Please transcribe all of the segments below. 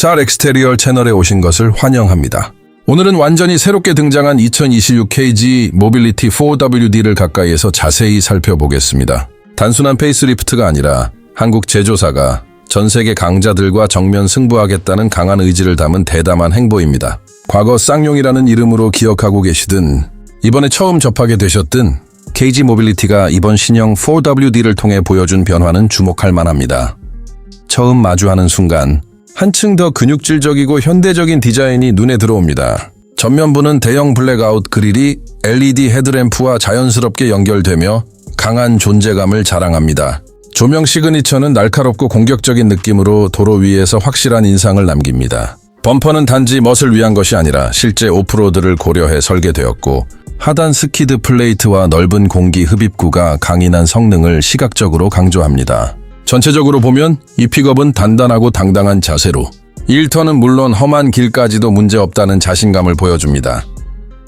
잘 엑스테리얼 채널에 오신 것을 환영합니다. 오늘은 완전히 새롭게 등장한 2026KG 모빌리티 4WD를 가까이에서 자세히 살펴보겠습니다. 단순한 페이스리프트가 아니라 한국 제조사가 전 세계 강자들과 정면 승부하겠다는 강한 의지를 담은 대담한 행보입니다. 과거 쌍용이라는 이름으로 기억하고 계시든 이번에 처음 접하게 되셨든 KG 모빌리티가 이번 신형 4WD를 통해 보여준 변화는 주목할 만합니다. 처음 마주하는 순간 한층 더 근육질적이고 현대적인 디자인이 눈에 들어옵니다. 전면부는 대형 블랙아웃 그릴이 LED 헤드램프와 자연스럽게 연결되며 강한 존재감을 자랑합니다. 조명 시그니처는 날카롭고 공격적인 느낌으로 도로 위에서 확실한 인상을 남깁니다. 범퍼는 단지 멋을 위한 것이 아니라 실제 오프로드를 고려해 설계되었고 하단 스키드 플레이트와 넓은 공기 흡입구가 강인한 성능을 시각적으로 강조합니다. 전체적으로 보면 이 픽업은 단단하고 당당한 자세로 1턴은 물론 험한 길까지도 문제없다는 자신감을 보여줍니다.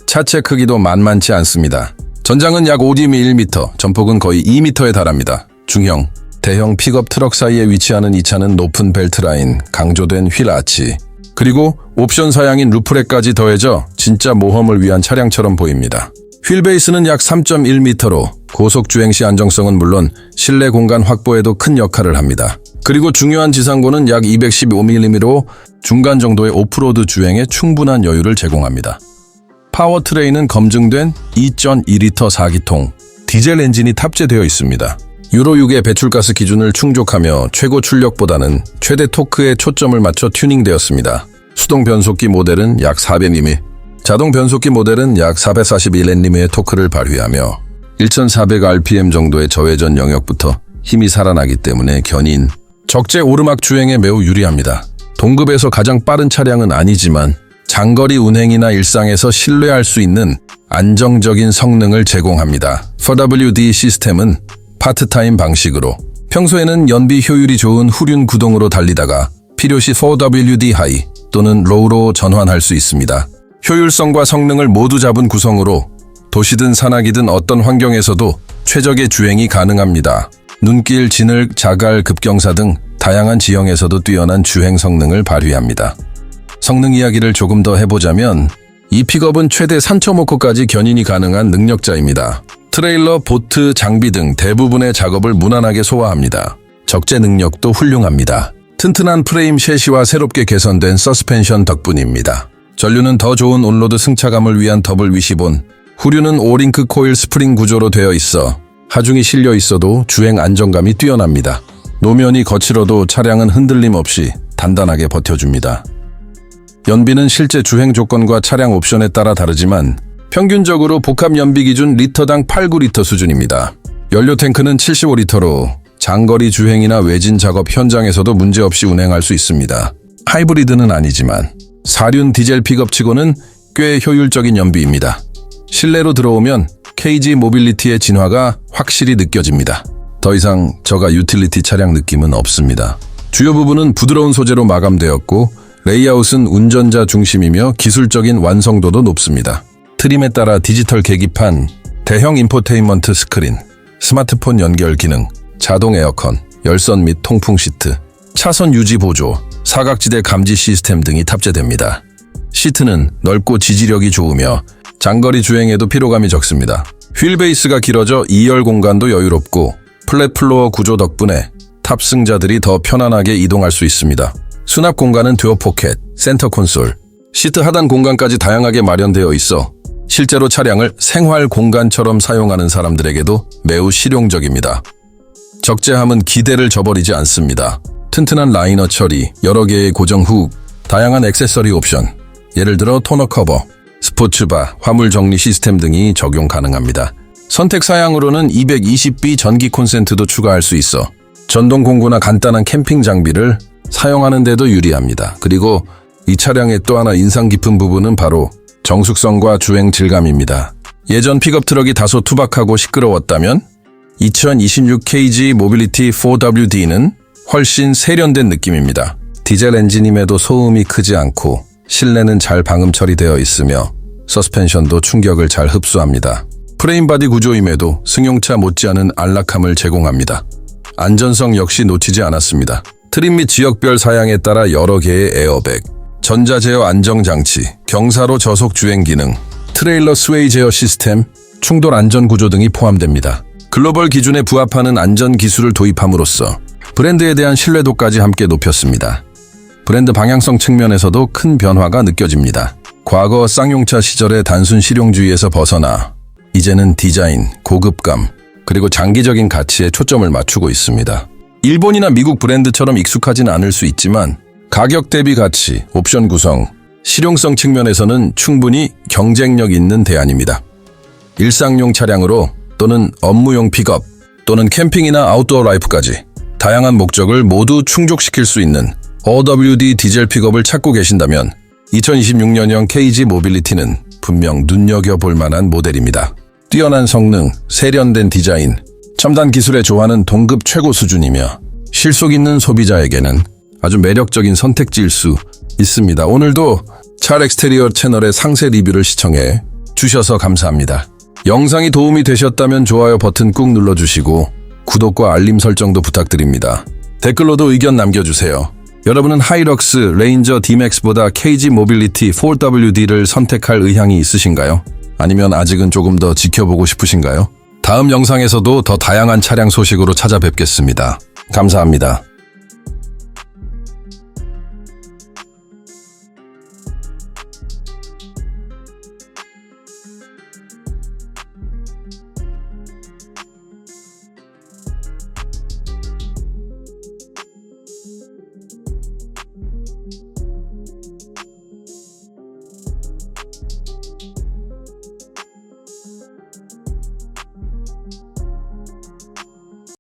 차체 크기도 만만치 않습니다. 전장은 약 5mm 1m, 전폭은 거의 2m에 달합니다. 중형, 대형 픽업 트럭 사이에 위치하는 이 차는 높은 벨트 라인, 강조된 휠 아치, 그리고 옵션 사양인 루프렉까지 더해져 진짜 모험을 위한 차량처럼 보입니다. 휠 베이스는 약 3.1m로 고속 주행 시 안정성은 물론 실내 공간 확보에도 큰 역할을 합니다. 그리고 중요한 지상고는 약 215mm로 중간 정도의 오프로드 주행에 충분한 여유를 제공합니다. 파워트레인은 검증된 2.2리터 4기통 디젤 엔진이 탑재되어 있습니다. 유로 6의 배출가스 기준을 충족하며 최고 출력보다는 최대 토크에 초점을 맞춰 튜닝되었습니다. 수동 변속기 모델은 약 400mm, 자동 변속기 모델은 약 441Nm의 토크를 발휘하며 1400rpm 정도의 저회전 영역부터 힘이 살아나기 때문에 견인, 적재 오르막 주행에 매우 유리합니다. 동급에서 가장 빠른 차량은 아니지만 장거리 운행이나 일상에서 신뢰할 수 있는 안정적인 성능을 제공합니다. 4WD 시스템은 파트타임 방식으로 평소에는 연비 효율이 좋은 후륜 구동으로 달리다가 필요시 4WD 하이 또는 로우로 전환할 수 있습니다. 효율성과 성능을 모두 잡은 구성으로 도시든 산악이든 어떤 환경에서도 최적의 주행이 가능합니다. 눈길, 진흙, 자갈, 급경사 등 다양한 지형에서도 뛰어난 주행 성능을 발휘합니다. 성능 이야기를 조금 더 해보자면 이 픽업은 최대 3.5코까지 견인이 가능한 능력자입니다. 트레일러, 보트, 장비 등 대부분의 작업을 무난하게 소화합니다. 적재 능력도 훌륭합니다. 튼튼한 프레임 셰시와 새롭게 개선된 서스펜션 덕분입니다. 전류는 더 좋은 온로드 승차감을 위한 더블 위시본, 후륜은 오링크 코일 스프링 구조로 되어 있어 하중이 실려 있어도 주행 안정감이 뛰어납니다. 노면이 거칠어도 차량은 흔들림 없이 단단하게 버텨줍니다. 연비는 실제 주행 조건과 차량 옵션에 따라 다르지만 평균적으로 복합 연비 기준 리터당 8, 9리터 수준입니다. 연료 탱크는 75리터로 장거리 주행이나 외진 작업 현장에서도 문제없이 운행할 수 있습니다. 하이브리드는 아니지만 사륜 디젤 픽업치고는 꽤 효율적인 연비입니다. 실내로 들어오면 KG 모빌리티의 진화가 확실히 느껴집니다. 더 이상 저가 유틸리티 차량 느낌은 없습니다. 주요 부분은 부드러운 소재로 마감되었고 레이아웃은 운전자 중심이며 기술적인 완성도도 높습니다. 트림에 따라 디지털 계기판, 대형 인포테인먼트 스크린, 스마트폰 연결 기능, 자동 에어컨, 열선 및 통풍 시트, 차선 유지 보조, 사각지대 감지 시스템 등이 탑재됩니다. 시트는 넓고 지지력이 좋으며 장거리 주행에도 피로감이 적습니다. 휠 베이스가 길어져 2열 공간도 여유롭고 플랫 플로어 구조 덕분에 탑승자들이 더 편안하게 이동할 수 있습니다. 수납 공간은 듀어 포켓, 센터 콘솔, 시트 하단 공간까지 다양하게 마련되어 있어 실제로 차량을 생활 공간처럼 사용하는 사람들에게도 매우 실용적입니다. 적재함은 기대를 저버리지 않습니다. 튼튼한 라이너 처리, 여러 개의 고정 훅, 다양한 액세서리 옵션, 예를 들어 토너 커버, 스포츠바, 화물 정리 시스템 등이 적용 가능합니다. 선택 사양으로는 220B 전기 콘센트도 추가할 수 있어 전동 공구나 간단한 캠핑 장비를 사용하는 데도 유리합니다. 그리고 이 차량의 또 하나 인상 깊은 부분은 바로 정숙성과 주행 질감입니다. 예전 픽업 트럭이 다소 투박하고 시끄러웠다면 2026KG 모빌리티 4WD는 훨씬 세련된 느낌입니다. 디젤 엔진임에도 소음이 크지 않고 실내는 잘 방음 처리되어 있으며 서스펜션도 충격을 잘 흡수합니다. 프레임 바디 구조임에도 승용차 못지않은 안락함을 제공합니다. 안전성 역시 놓치지 않았습니다. 트림 및 지역별 사양에 따라 여러 개의 에어백, 전자 제어 안정 장치, 경사로 저속 주행 기능, 트레일러 스웨이 제어 시스템, 충돌 안전 구조 등이 포함됩니다. 글로벌 기준에 부합하는 안전 기술을 도입함으로써 브랜드에 대한 신뢰도까지 함께 높였습니다. 브랜드 방향성 측면에서도 큰 변화가 느껴집니다. 과거 쌍용차 시절의 단순 실용주의에서 벗어나 이제는 디자인, 고급감, 그리고 장기적인 가치에 초점을 맞추고 있습니다. 일본이나 미국 브랜드처럼 익숙하진 않을 수 있지만 가격 대비 가치, 옵션 구성, 실용성 측면에서는 충분히 경쟁력 있는 대안입니다. 일상용 차량으로 또는 업무용 픽업 또는 캠핑이나 아웃도어 라이프까지 다양한 목적을 모두 충족시킬 수 있는 OWD 디젤 픽업을 찾고 계신다면 2026년형 KG 모빌리티는 분명 눈여겨볼 만한 모델입니다. 뛰어난 성능, 세련된 디자인, 첨단 기술에 좋아하는 동급 최고 수준이며 실속 있는 소비자에게는 아주 매력적인 선택지일 수 있습니다. 오늘도 찰 엑스테리어 채널의 상세 리뷰를 시청해 주셔서 감사합니다. 영상이 도움이 되셨다면 좋아요 버튼 꾹 눌러주시고 구독과 알림 설정도 부탁드립니다. 댓글로도 의견 남겨주세요. 여러분은 하이럭스 레인저 D맥스보다 KG 모빌리티 4WD를 선택할 의향이 있으신가요? 아니면 아직은 조금 더 지켜보고 싶으신가요? 다음 영상에서도 더 다양한 차량 소식으로 찾아뵙겠습니다. 감사합니다.